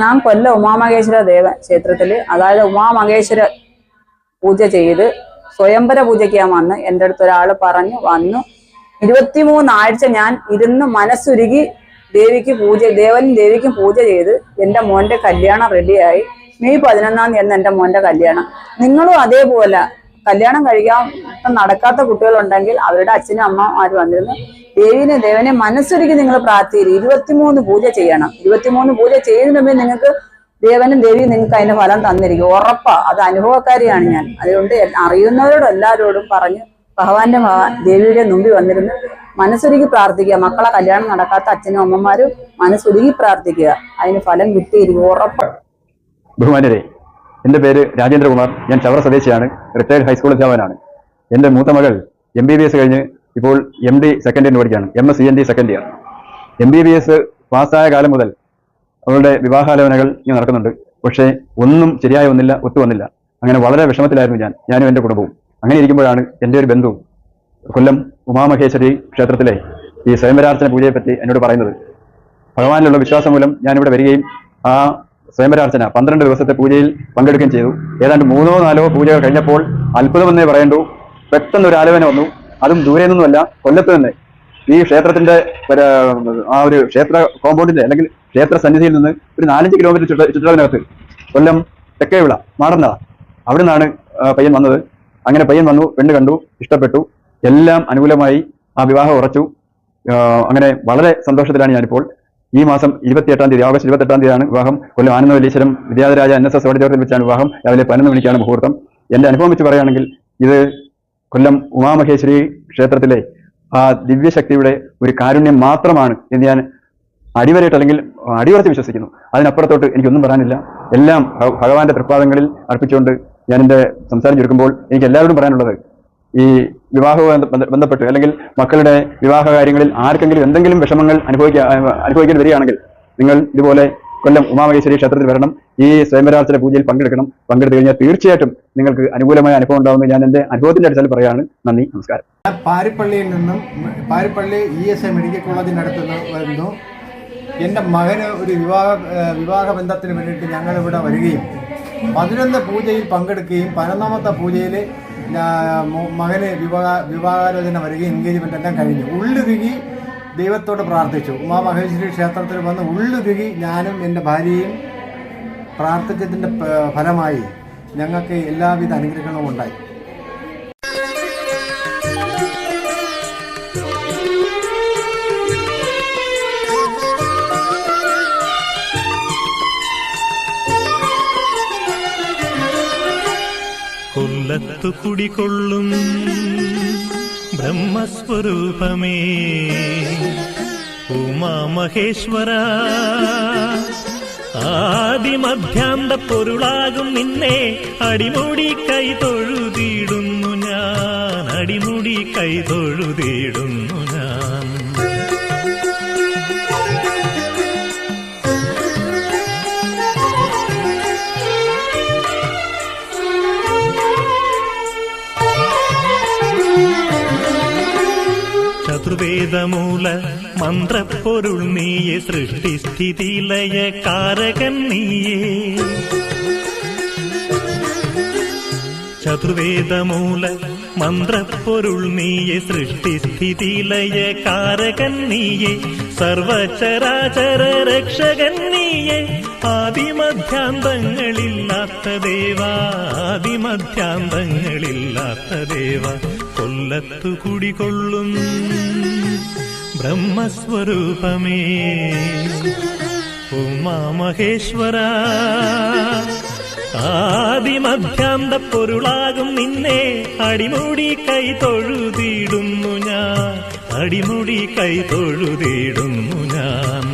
ഞാൻ കൊല്ല ഉമാമഹേശ്വര ദേവ ക്ഷേത്രത്തിൽ അതായത് ഉമാമഹേശ്വര പൂജ ചെയ്ത് സ്വയംവര പൂജയ്ക്ക് ഞാൻ വന്ന് എന്റെ അടുത്ത് ഒരാൾ പറഞ്ഞു വന്നു. ഇരുപത്തിമൂന്നാഴ്ച ഞാൻ ഇരുന്ന് മനസ്സുരുകി ദേവിക്ക് പൂജ ദേവനും ദേവിക്കും പൂജ ചെയ്ത് എന്റെ മോന്റെ കല്യാണം റെഡിയായി മെയ് പതിനൊന്നാം തീയതി എന്റെ മോന്റെ കല്യാണം. നിങ്ങളും അതേപോലെ കല്യാണം കഴിക്കാൻ നടക്കാത്ത കുട്ടികളുണ്ടെങ്കിൽ അവരുടെ അച്ഛനും അമ്മമാരും വന്നിരുന്നു? ദേവിനെ ദേവനെ മനസ്സൊരുക്കി നിങ്ങൾ പ്രാർത്ഥിക്കും ഇരുപത്തിമൂന്ന് പൂജ ചെയ്യണം. ഇരുപത്തിമൂന്ന് പൂജ ചെയ്യുന്നതിന് മുമ്പേ നിങ്ങൾക്ക് ദേവനും ദേവിയും നിങ്ങൾക്ക് അതിന്റെ ഫലം തന്നിരിക്കും. ഉറപ്പാ. അത് അനുഭവക്കാരിയാണ് ഞാൻ. അതുകൊണ്ട് അറിയുന്നവരോട് എല്ലാവരോടും പറഞ്ഞ് ഭഗവാന്റെ ദേവിയുടെ മുമ്പിൽ വന്നിരുന്ന് മനസ്സൊരുക്കി പ്രാർത്ഥിക്കുക. മക്കളെ കല്യാണം നടക്കാത്ത അച്ഛനും അമ്മമാരും മനസ്സൊരുക്കി പ്രാർത്ഥിക്കുക. അതിന് ഫലം കിട്ടിയിരിക്കും. ഉറപ്പാ. ബഹുമാനരെ എന്റെ പേര് രാജേന്ദ്രകുമാർ. ഞാൻ ചവറ സ്വദേശിയാണ്. റിട്ടയർഡ് ഹൈസ്കൂൾ അധ്യാപകനാണ്. എന്റെ മൂത്ത മകൾ എം ബി ബി എസ് കഴിഞ്ഞ് ഇപ്പോൾ എം ഡി സെക്കൻഡ് ഇയർ പഠിക്കുകയാണ്. M S C N D second year M B B S പാസ്സായ കാലം മുതൽ അവളുടെ വിവാഹാലോചനകൾ ഞാൻ നടക്കുന്നുണ്ട്. പക്ഷേ ഒന്നും ശരിയായി വന്നില്ല ഒത്തു വന്നില്ല. അങ്ങനെ വളരെ വിഷമത്തിലായിരുന്നു ഞാൻ. ഞാനും എന്റെ കുടുംബവും. അങ്ങനെ ഇരിക്കുമ്പോഴാണ് എന്റെ ഒരു ബന്ധു കൊല്ലം ഉമാമഹേശ്വരി ക്ഷേത്രത്തിലെ ഈ സ്വയംവരാർച്ചന പൂജയെപ്പറ്റി എന്നോട് പറയുന്നത്. ഭഗവാനിലുള്ള വിശ്വാസം മൂലം ഞാനിവിടെ വരികയും ആ സ്വയംവരാർച്ചന പന്ത്രണ്ട് ദിവസത്തെ പൂജയിൽ പങ്കെടുക്കുകയും ചെയ്തു. ഏതാണ്ട് മൂന്നോ നാലോ പൂജകൾ കഴിഞ്ഞപ്പോൾ അത്ഭുതമെന്നേ പറയണ്ടു. പെട്ടെന്ന് ഒരു ആലോചന വന്നു. അതും ദൂരെ നിന്നുമല്ല കൊല്ലത്ത് തന്നെ ഈ ക്ഷേത്രത്തിന്റെ ആ ഒരു ക്ഷേത്ര കോമ്പൗണ്ടിന്റെ അല്ലെങ്കിൽ ക്ഷേത്ര സന്നിധിയിൽ നിന്ന് ഒരു നാലഞ്ച് കിലോമീറ്റർ ചുറ്റ ചുറ്റളവിനകത്ത് കൊല്ലം തെക്കേവിള മാടന്ന അവിടെ നിന്നാണ് പയ്യൻ വന്നത്. അങ്ങനെ പയ്യൻ വന്നു പെണ്ണ് കണ്ടു ഇഷ്ടപ്പെട്ടു. എല്ലാം അനുകൂലമായി ആ വിവാഹം ഉറച്ചു. അങ്ങനെ വളരെ സന്തോഷത്തിലാണ് ഞാനിപ്പോൾ. ഈ മാസം ഇരുപത്തിയെട്ടാം തീയതി ഓഗസ്റ്റ് ഇരുപത്തെട്ടാം തീയതിയാണ് വിവാഹം. Kollam Anandavalleeswaram Vidyadhiraja N S S വെച്ചാണ് വിവാഹം. രാവിലെ പതിനൊന്ന് മണിക്കാണ് മുഹൂർത്തം. എന്റെ അനുഭവം വെച്ച് പറയുകയാണെങ്കിൽ ഇത് കൊല്ലം ഉമാമഹേശ്വരി ക്ഷേത്രത്തിലെ ആ ദിവ്യശക്തിയുടെ ഒരു കാരുണ്യം മാത്രമാണ് എന്ന് ഞാൻ അടിവരയിട്ട് അല്ലെങ്കിൽ അടിയുറച്ച് വിശ്വസിക്കുന്നു. അതിനപ്പുറത്തോട്ട് എനിക്കൊന്നും പറയാനില്ല. എല്ലാം ഭഗവാന്റെ തൃപ്പാദങ്ങളിൽ അർപ്പിച്ചുകൊണ്ട് ഞാൻ എന്റെ സംസാരം ചുരുക്കുമ്പോൾ എനിക്ക് എല്ലാവരോടും പറയാനുള്ളത് ഈ വിവാഹവുമായി ബന്ധ- ബന്ധപ്പെട്ട്. അല്ലെങ്കിൽ മക്കളുടെ വിവാഹ കാര്യങ്ങളിൽ ആർക്കെങ്കിലും എന്തെങ്കിലും വിഷമങ്ങൾ അനുഭവിക്കുക അനുഭവിക്കേണ്ടി വരികയാണെങ്കിൽ നിങ്ങൾ ഇതുപോലെ കൊല്ലം ഉമാമഹേശ്വരി ക്ഷേത്രത്തിൽ വരണം. ഈ സ്വയംവരാർച്ചന പൂജയിൽ പങ്കെടുക്കണം. പങ്കെടുത്തു കഴിഞ്ഞാൽ തീർച്ചയായിട്ടും നിങ്ങൾക്ക് അനുകൂലമായ അനുഭവം ഉണ്ടാവുമെന്ന് ഞാൻ എന്റെ അനുഭവത്തിന്റെ അടിസ്ഥാനത്തിൽ പറയുകയാണ്. നന്ദി നമസ്കാരം. പാരിപ്പള്ളിയിൽ നിന്നും Parippally E S I medical കോളേജിനടുത്ത് നിന്ന് വരുന്നു. എന്റെ മകന് ഒരു വിവാഹ വിവാഹ ബന്ധത്തിന് വേണ്ടിയിട്ട് ഞങ്ങളിവിടെ വരികയും പതിനൊന്ന് പൂജയിൽ പങ്കെടുക്കുകയും പതിനൊന്നാമത്തെ പൂജയിൽ മകന് വിവാഹ വിവാഹാലോചന വരികയും എൻഗേജ്മെന്റ് എല്ലാം കഴിഞ്ഞു. ഉള്ളുരുകി ദൈവത്തോട് പ്രാർത്ഥിച്ചു. ഉമാ മഹേശ്വരി ക്ഷേത്രത്തിൽ വന്ന് ഉള്ളുരുകി ഞാനും എന്റെ ഭാര്യയും പ്രാർത്ഥിച്ചതിന്റെ ഫലമായി ഞങ്ങൾക്ക് എല്ലാവിധ അനുഗ്രഹങ്ങളും ഉണ്ടായി. കൊല്ലത്തു കുടികൊള്ളും ബ്രഹ്മസ്വരൂപമേ. ഉമാമഹേശ്വര ആദിമധ്യാന്ത പൊരുളാകും നിന്നെ. അടിമുടി കൈ തൊഴുതിയിടുന്നു ഞാൻ. അടിമുടി കൈ തൊഴുതിയിടുന്നു ഞാൻ. ചതുർവേദമൂല മന്ത്രപ്പൊരുൾ നീയെ സൃഷ്ടിസ്ഥിതി ലയ കാരകൻ നീയേ. ചതുർവേദമൂല മന്ത്രപ്പൊരുൾ നീയെ സൃഷ്ടിസ്ഥിതിലയ കാരകൻ നീയെ സർവചരാചര രക്ഷകൻ നീയെ. ആദിമധ്യാന്തങ്ങളില്ലാത്ത ദേവ ആദിമധ്യാന്തങ്ങളില്ലാത്ത ദേവ കൊല്ലത്തു കുടികൊള്ളും ബ്രഹ്മസ്വരൂപമേ. ഉമാമഹേശ്വര ആദിമധ്യാന്ത പൊരുളാകും നിന്നെ. അടിമുടി കൈ തൊഴുതിടുന്നു ഞാൻ. അടിമുടി കൈ തൊഴുതിടുന്നു ഞാൻ.